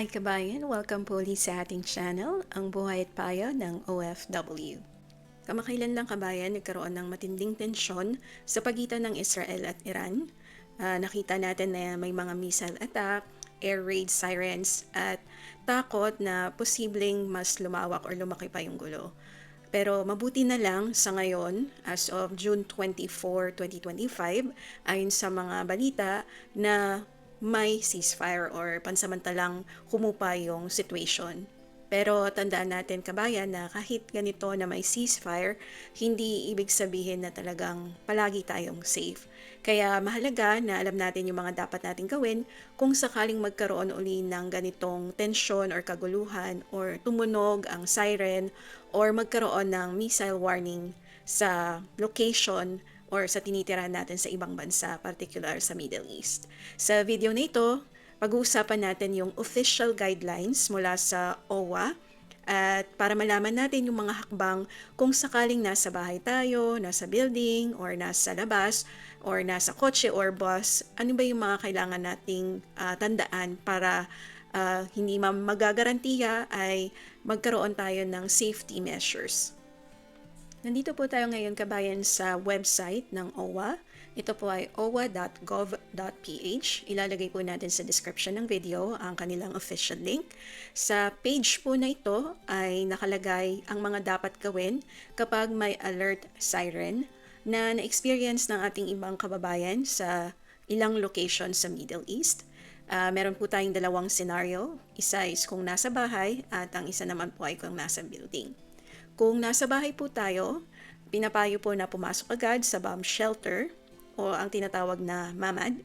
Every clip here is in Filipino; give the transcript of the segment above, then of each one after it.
Hi kabayan! Welcome po ulit sa ating channel, ang buhay at payo ng OFW. Kamakailan lang kabayan, nagkaroon ng matinding tensyon sa pagitan ng Israel at Iran. Ah, nakita natin na may mga missile attack, air raid sirens, at takot na posibleng mas lumawak or lumaki pa yung gulo. Pero mabuti na lang sa ngayon, as of June 24, 2025, ayon sa mga balita na may ceasefire or pansamantalang humupa yung situation. Pero tandaan natin kabayan na kahit ganito na may ceasefire, hindi ibig sabihin na talagang palagi tayong safe. Kaya mahalaga na alam natin yung mga dapat natin gawin kung sakaling magkaroon uli ng ganitong tensyon or kaguluhan or tumunog ang siren or magkaroon ng missile warning sa location or sa tinitirahan natin sa ibang bansa, particular sa Middle East. Sa video na ito, pag-uusapan natin yung official guidelines mula sa OWA at para malaman natin yung mga hakbang kung sakaling nasa bahay tayo, nasa building, or nasa labas, or nasa kotse or bus, ano ba yung mga kailangan nating uh, tandaan para uh, hindi magagarantiya ay magkaroon tayo ng safety measures. Nandito po tayo ngayon kabayan sa website ng OWA. Ito po ay owa.gov.ph. Ilalagay po natin sa description ng video ang kanilang official link. Sa page po na ito ay nakalagay ang mga dapat gawin kapag may alert siren na na-experience ng ating ibang kababayan sa ilang location sa Middle East. Uh, meron po tayong dalawang scenario. Isa is kung nasa bahay at ang isa naman po ay kung nasa building. Kung nasa bahay po tayo, pinapayo po na pumasok agad sa bomb shelter o ang tinatawag na mamad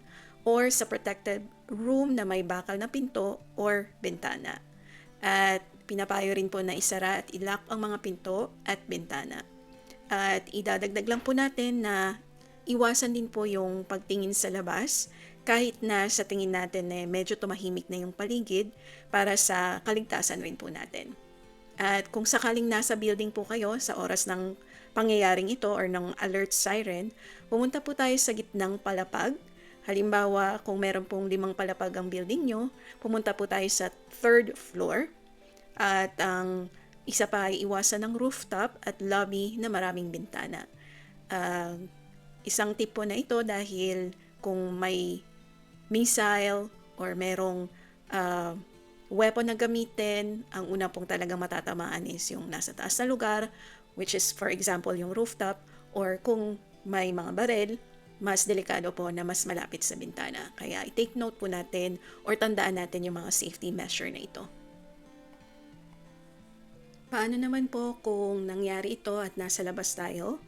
or sa protected room na may bakal na pinto or bintana. At pinapayo rin po na isara at ilock ang mga pinto at bintana. At idadagdag lang po natin na iwasan din po yung pagtingin sa labas kahit na sa tingin natin na eh, medyo tumahimik na yung paligid para sa kaligtasan rin po natin. At kung sakaling nasa building po kayo sa oras ng pangyayaring ito or ng alert siren, pumunta po tayo sa gitnang palapag. Halimbawa, kung meron pong limang palapag ang building nyo, pumunta po tayo sa third floor. At ang isa pa ay iwasan ng rooftop at lobby na maraming bintana. Uh, isang tip po na ito dahil kung may missile or merong uh, weapon na gamitin, ang una pong talaga matatamaan is yung nasa taas na lugar, which is for example yung rooftop, or kung may mga barel, mas delikado po na mas malapit sa bintana. Kaya i-take note po natin or tandaan natin yung mga safety measure na ito. Paano naman po kung nangyari ito at nasa labas tayo?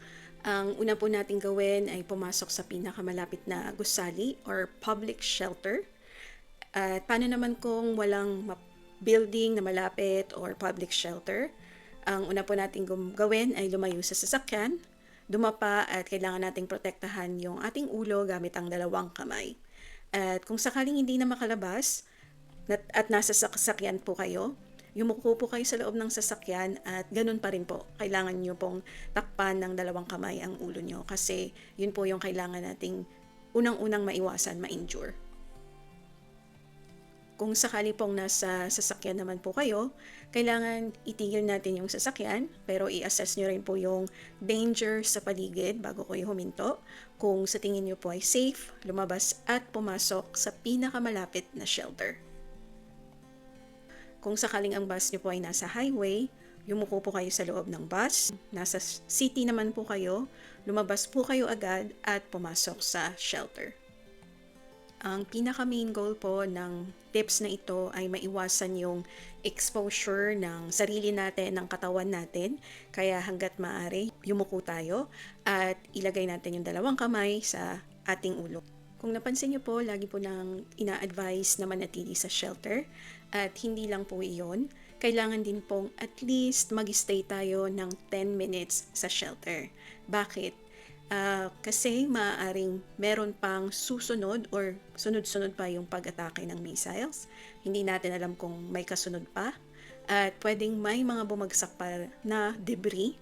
Ang una po natin gawin ay pumasok sa pinakamalapit na gusali or public shelter at paano naman kung walang building na malapit or public shelter? Ang una po natin gawin ay lumayo sa sasakyan, dumapa at kailangan nating protektahan yung ating ulo gamit ang dalawang kamay. At kung sakaling hindi na makalabas at nasa sasakyan po kayo, yumuko po kayo sa loob ng sasakyan at ganun pa rin po. Kailangan nyo pong takpan ng dalawang kamay ang ulo nyo kasi yun po yung kailangan nating unang-unang maiwasan, ma-injure. Kung sakali pong nasa sasakyan naman po kayo, kailangan itigil natin yung sasakyan pero i-assess nyo rin po yung danger sa paligid bago kayo huminto. Kung sa tingin nyo po ay safe, lumabas at pumasok sa pinakamalapit na shelter. Kung sakaling ang bus nyo po ay nasa highway, yumuko po kayo sa loob ng bus. Nasa city naman po kayo, lumabas po kayo agad at pumasok sa shelter. Ang pinaka main goal po ng tips na ito ay maiwasan yung exposure ng sarili natin, ng katawan natin. Kaya hanggat maaari, yumuko tayo at ilagay natin yung dalawang kamay sa ating ulo. Kung napansin niyo po, lagi po nang ina-advise na manatili sa shelter at hindi lang po iyon. Kailangan din pong at least mag-stay tayo ng 10 minutes sa shelter. Bakit? Uh, kasi maaaring meron pang susunod or sunod-sunod pa yung pag-atake ng missiles. Hindi natin alam kung may kasunod pa. At pwedeng may mga bumagsak pa na debris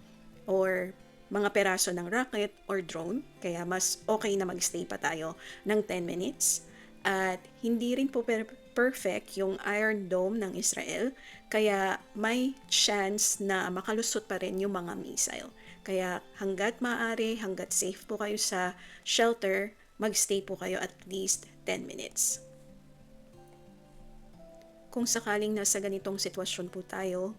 or mga peraso ng rocket or drone. Kaya mas okay na magstay pa tayo ng 10 minutes. At hindi rin po perfect yung Iron Dome ng Israel, kaya may chance na makalusot pa rin yung mga missile. Kaya hanggat maaari, hanggat safe po kayo sa shelter, magstay po kayo at least 10 minutes. Kung sakaling nasa ganitong sitwasyon po tayo,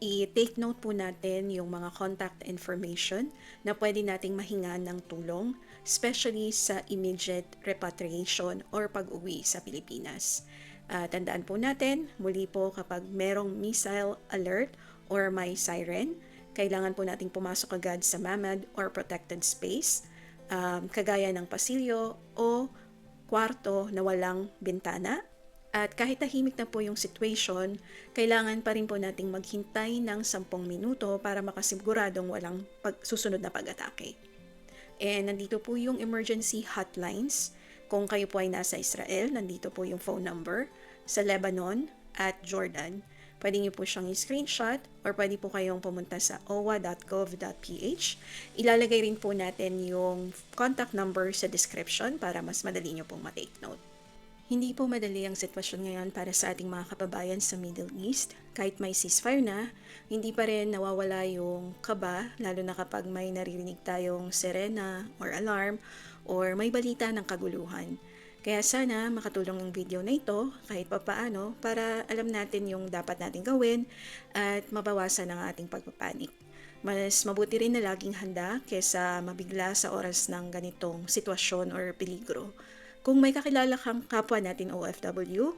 i-take note po natin yung mga contact information na pwede nating mahinga ng tulong, especially sa immediate repatriation or pag-uwi sa Pilipinas. Ah, tandaan po natin, muli po kapag merong missile alert or may siren, kailangan po nating pumasok agad sa mamad or protected space, um, kagaya ng pasilyo o kwarto na walang bintana at kahit tahimik na po yung situation, kailangan pa rin po nating maghintay ng 10 minuto para makasiguradong walang pag, susunod na pag-atake. And nandito po yung emergency hotlines. Kung kayo po ay nasa Israel, nandito po yung phone number sa Lebanon at Jordan. Pwede niyo po siyang i-screenshot or pwede po kayong pumunta sa owa.gov.ph. Ilalagay rin po natin yung contact number sa description para mas madali niyo pong matake note. Hindi po madali ang sitwasyon ngayon para sa ating mga kababayan sa Middle East. Kahit may ceasefire na, hindi pa rin nawawala yung kaba, lalo na kapag may naririnig tayong sirena or alarm or may balita ng kaguluhan. Kaya sana makatulong ang video na ito kahit papaano para alam natin yung dapat natin gawin at mabawasan ang ating pagpapanik. Mas mabuti rin na laging handa kesa mabigla sa oras ng ganitong sitwasyon or peligro. Kung may kakilala kang kapwa natin OFW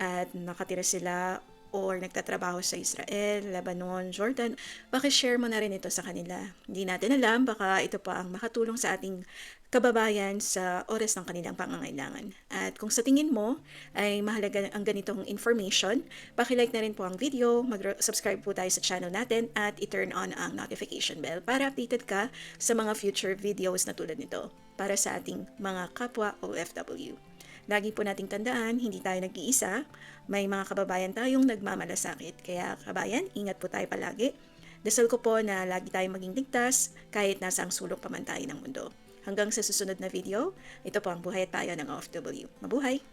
at nakatira sila or nagtatrabaho sa Israel, Lebanon, Jordan, pakishare mo na rin ito sa kanila. Hindi natin alam, baka ito pa ang makatulong sa ating kababayan sa oras ng kanilang pangangailangan. At kung sa tingin mo ay mahalaga ang ganitong information, pakilike na rin po ang video, mag-subscribe po tayo sa channel natin at i-turn on ang notification bell para updated ka sa mga future videos na tulad nito para sa ating mga kapwa OFW. Lagi po nating tandaan, hindi tayo nag-iisa. May mga kababayan tayong nagmamalasakit. Kaya kabayan, ingat po tayo palagi. Dasal ko po na lagi tayong maging ligtas kahit nasa ang sulok pa man tayo ng mundo. Hanggang sa susunod na video, ito po ang buhay at payo ng OFW. Mabuhay!